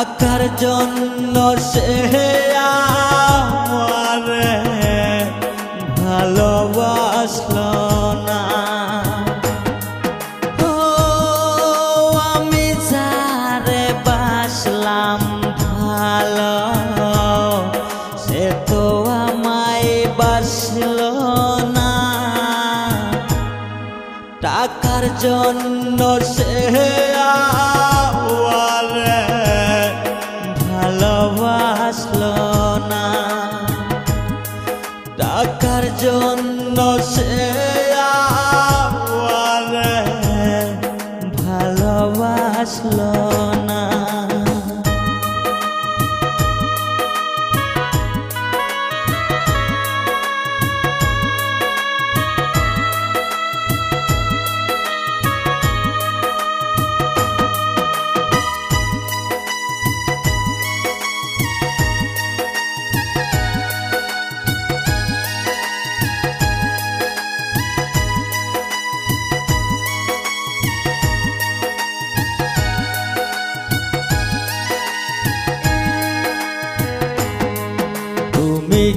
টাকার জন্য সে ভালোবাসলো না। ও, আমি যারে বাসলাম ভালো, সে তো আমায় বাসলো না। টাকার জন্য সে টাকার জন্য সে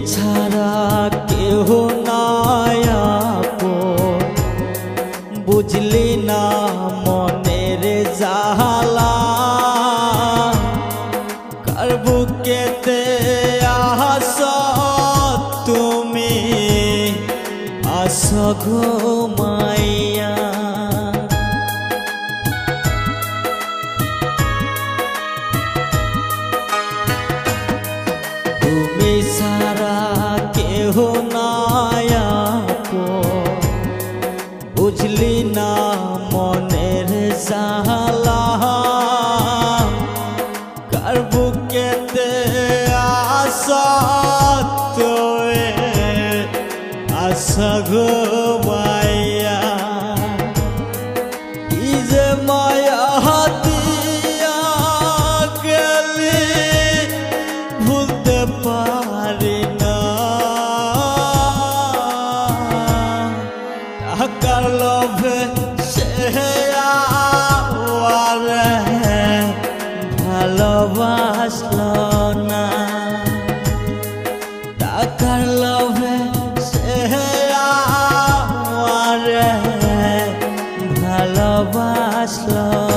ছাড়া কেহ নাই আপন। বুঝলি না মনের জাহালা কার বুকেতে আস তুমি? আস ঘুমাইয়া সারা কেহ নায়াকো বুঝলি না মনের সালা কার বুকেতে আশা তোয়ে আশা ঘুমাইয়া টাকার লোভে সে আমারে ভালোবাসলো না। টাকার লোভে সে আমারে ভালোবাসলো